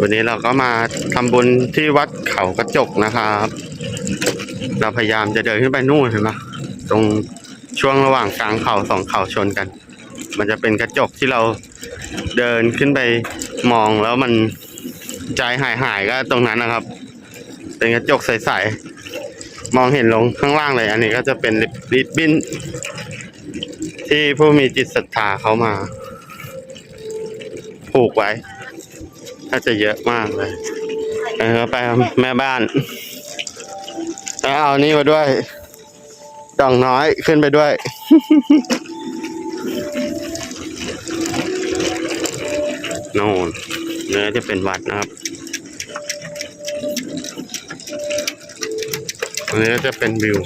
วันนี้เราก็มาทำบุญที่วัดเขากระจกนะครับ เราพยายามจะเดินขึ้นไปนู่นเห็นปะตรงช่วงระหว่างกลางเขาสองเขาชนกัน มันจะเป็นกระจกที่เราเดินขึ้นไปมองแล้วมันใจหายหายๆก็ตรงนั้นนะครับ เป็นกระจกใสๆมองเห็นลงข้างล่างเลย อันนี้ก็จะเป็นริบบิ้นที่ผู้มีจิตศรัทธาเขามาผูกไว้ ถ้าจะเยอะมากเลยเออไปแม่บ้านแล้วเอานี่มาด้วยดองน้อยขึ้นไปด้วย โน่นเนื้อจะเป็นวัดนะครับอันนี้ก็จะเป็นวิว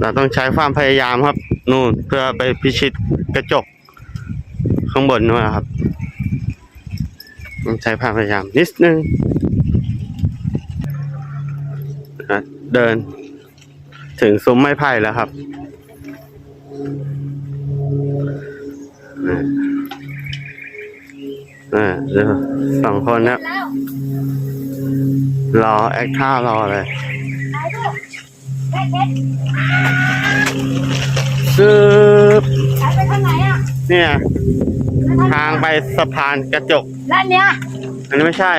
เราต้องใช้ความพยายามครับ นู่นเพื่อไปพิชิตกระจก ข้างบนนู่นนะครับต้องใช้ความพยายามนิดนึงเดิน ถึงซุ้มไม้ไผ่แล้วครับ นะอ่าเดี๋ยวสองคนครับแล้วรอแอคท่ารอเลยไหนลูกเด็กซึบๆไหนไปทางไหนอะเนี่ยไปทางไปสะพานกระจกแล้วอันเนี้ยอันนี้ไม่ใช่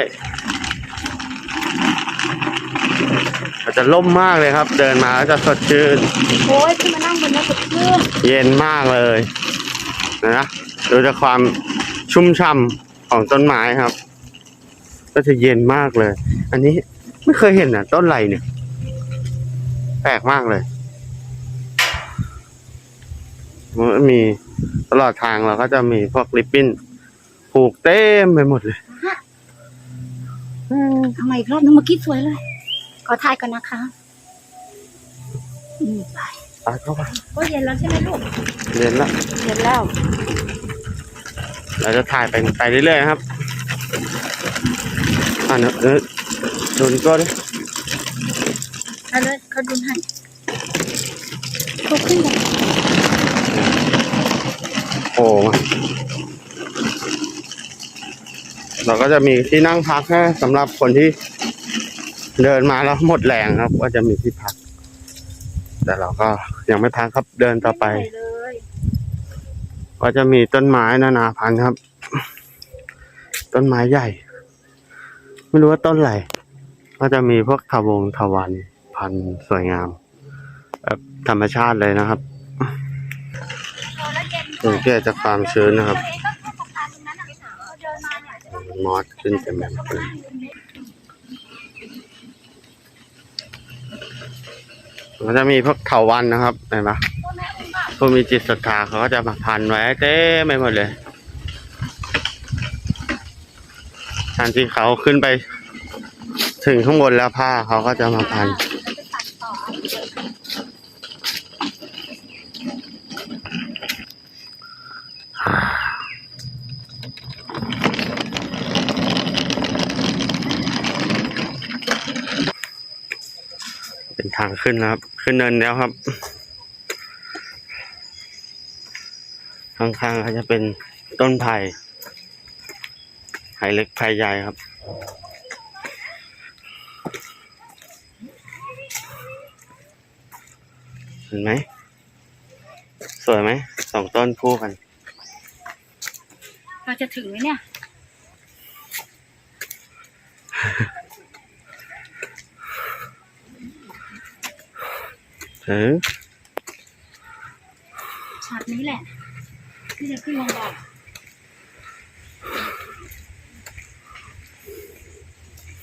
มันจะล่มมากเลยครับ เดินมาแล้วจะสดชื่นโอ้ยขึ้นมานั่งบนนี้สดชื่นเย็นมากเลยนะดูจากความชุ่มช่ำ ของต้นไม้ครับ ก็จะเย็นมากเลย อันนี้ไม่เคยเห็นอะ ต้นไรเนี่ย แปลกมากเลยมันมีตลอดทางเราก็จะมีพวกริบบิ้นผูกเต็มไปหมดเลยทำไมอีกรอบนึงเมื่อกี้สวยเลย ขอถ่ายก่อนนะคะอืมไปไปเข้าไปก็เย็นแล้วใช่ไหมลูกเรียนละเย็นแล้ว เราจะถ่ายไปไปเรื่อยๆครับอ่าเนอะดูดีก็ดิเอาเลยเขาดุนให้เขาขึ้นกันโอ้มาเราก็จะมีที่นั่งพักนะสำหรับคนที่เดินมาแล้วหมดแรงครับ ก็จะมีที่พัก แต่เราก็ยังไม่พักครับเดินต่อไปเลย ก็จะมีต้นไม้นานาพันธุ์ครับ ต้นไม้ใหญ่ ไม่รู้ว่าต้นอะไรก็จะมีพวกทวงทวันพันธุ์สวยงามแบบธรรมชาติเลยนะครับสังเกตจากความชื้นนะครับนอนมอสขึ้นเต็มมดเลยมันจะมีพวกเถาวันนะครับเห็นปะพ่อแม่อุ้มอะ ผู้มีจิตศรัทธาเขาก็จะมาพันไว้เต็มไปหมดเลยทันที่เขาขึ้นไป ถึงข้างบนแล้วผ้าเขาก็จะมาพัน เป็นทางขึ้นนะครับ ขึ้นเนินแล้วครับ ข้างๆก็จะเป็นต้นไผ่ไผ่เล็กไผ่ใหญ่ครับ เห็นไหม สวยไหมสองต้นคู่กัน เราจะถึงไหมเนี่ยเออฉากนี้แหละ ที่จะขึ้นลงดอย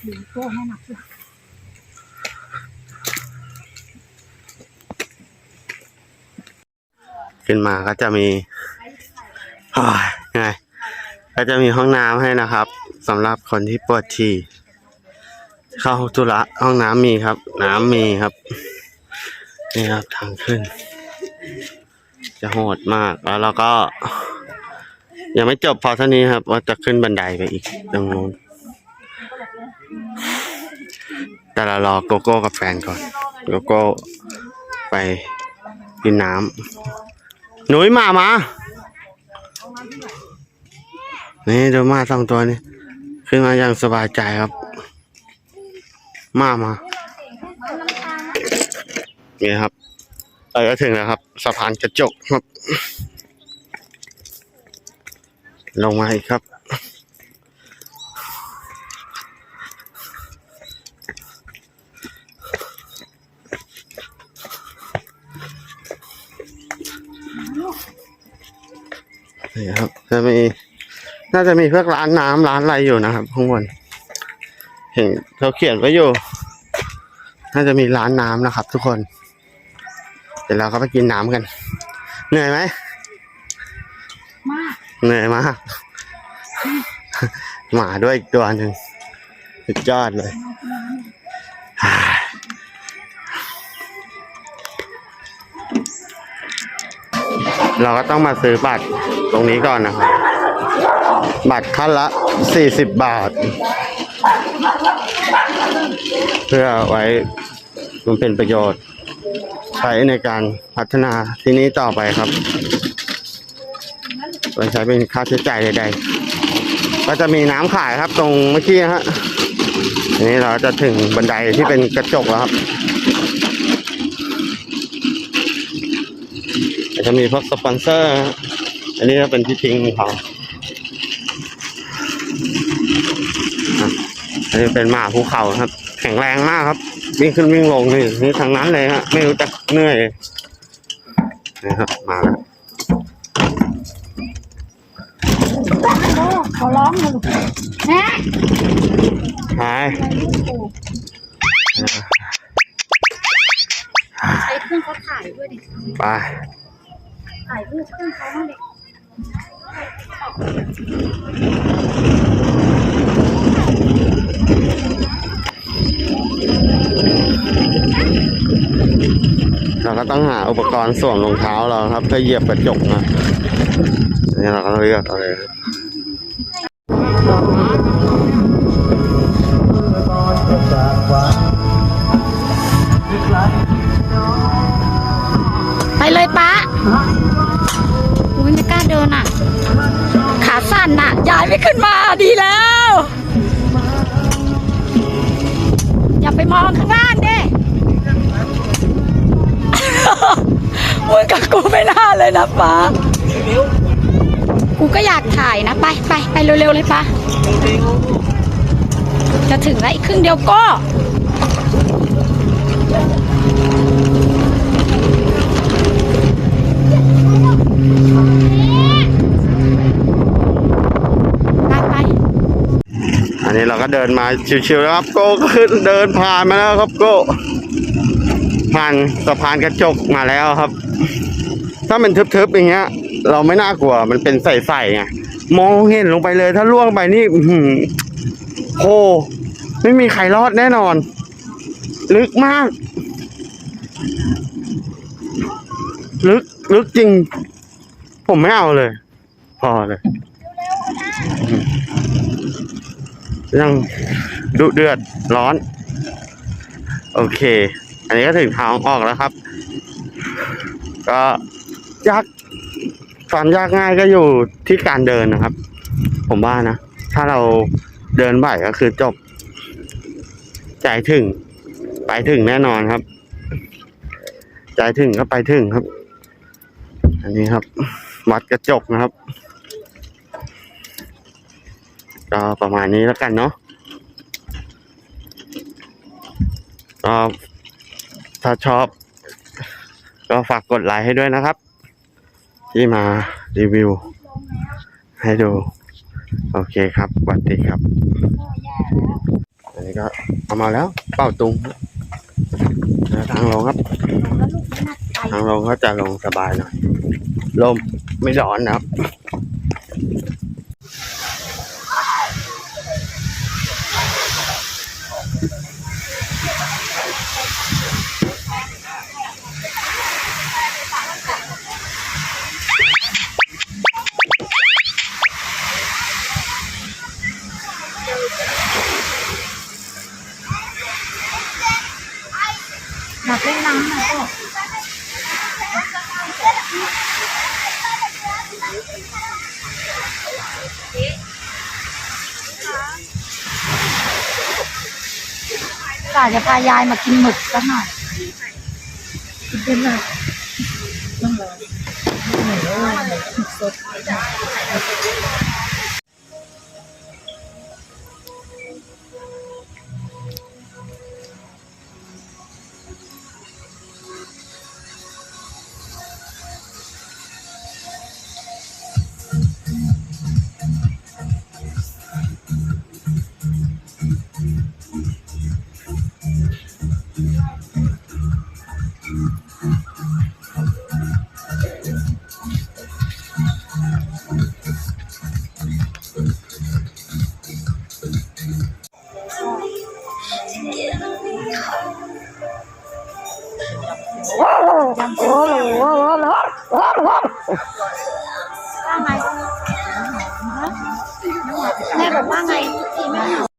หนูโก้ให้หนักเลยขึ้นมาก็จะมีไงก็จะมีห้องน้ำให้นะครับสำหรับคนที่ปวดฉี่เข้าธุระห้องน้ำมีครับ น้ำมีครับ นี่ครับทางขึ้น จะโหดมากแล้วเราก็ ยังไม่จบพอเท่านี้ครับ ว่าจะขึ้นบันไดไปอีกตรงนู้นแต่เรารอโกโก้กับแฟนก่อน โกโก้ไปกินน้ำหนุ่ยมามา นี่ดูมาสองตัวนี้ ขึ้นมาอย่างสบายใจครับ มามานี่ครับ เราก็ถึงแล้วครับ สะพานกระจกครับ ลงมาอีกครับ นี่ครับ จะมี น่าจะมีพวกร้านน้ำร้านอะไรอยู่นะครับข้างบน เห็นเขาเขียนไว้อยู่ น่าจะมีร้านน้ำนะครับทุกคน เดี๋ยวเราก็ไปกินน้ำกัน เหนื่อยไหมมากเหนื่อยมากหมาด้วยอีกตัวหนึ่งสุดยอดเลยเราก็ต้องมาซื้อบัตรตรงนี้ก่อนนะครับ บัตรขั้นละสี่สิบบาท เพื่อไว้มันเป็นประโยชน์ใช้ในการพัฒนาที่นี้ต่อไปครับไว้ใช้เป็นค่าใช้จ่ายใดๆ ก็จะมีน้ำขายครับตรงเมื่อกี้ฮะอันนี้เราจะถึงบันไดที่เป็นกระจกแล้วครับจะมีพวกสปอนเซอร์ อันนี้ก็เป็นที่ทิ้งของเขาอันนี้เป็นหมาภูเขาครับ แข็งแรงมากครับ วิ่งขึ้นวิ่งลงนี่นี่ทางนั้นเลยฮะ ไม่รู้จักเหนื่อยนะครับมาแล้วโอ้เขาร้องเลยลูกแม่หายใช้เครื่องเขาถ่ายด้วยดิไปถ่ายรูปเครื่องเขาบ้างดิ เราก็ต้องหาอุปกรณ์สวมรองเท้าเราครับเพื่อเหยียบกระจกนะนี่เราก็เลือกเอาเลยครับไปเลยป้าอุ้ยไม่กล้าเดินอะ ขาสั่นอะยายไม่ขึ้นมาดีแล้ว ไปมองข้างล่างเด้มึงกับกูไม่น่าเลยนะป้ากูก็อยากถ่ายนะ ไปไปไปเร็วๆเลยป้าจะถึงแล้วอีกครึ่งเดียวก็ ไปไป อันนี้เรา ก็เดินมาชิวๆแล้วครับ โก้ก็คือเดินผ่านมาแล้วครับ โก้ผ่านสะพานกระจกมาแล้วครับ ถ้ามันทึบๆอย่างเงี้ย เราไม่น่ากลัวมันเป็นใสๆไงมองเห็นลงไปเลย ถ้าล่วงไปนี่อื้อหือโอ้ไม่มีใครรอดแน่นอน ลึกมาก ลึกลึกจริง ผมไม่เอาเลย พอเลย ยังดุเดือดร้อน โอเค อันนี้ก็ถึงทางออกแล้วครับ ก็ยากความยากง่ายก็อยู่ที่การเดินนะครับ ผมว่านะ ถ้าเราเดินบ่อยก็คือจบใจถึง ไปถึงแน่นอนครับ ใจถึงก็ไปถึงครับ อันนี้ครับ วัดกระจกนะครับ ก็ประมาณนี้แล้วกันเนาะก็ถ้าชอบ ก็ฝากกดไลค์ให้ด้วยนะครับ ที่มารีวิว ให้ดู โอเคครับสวัสดีครับ อันนี้ก็เอามาแล้วเป้าตุงแล้วทางลงครับ ทางลงก็จะลงสบายหน่อยลมไม่ร้อนนะครับ น้ำหน่อยลูกกะจะพายายมากินหมึกสักหน่อยกินหน่อยต้องรอหมึกสด ว่าไงแม่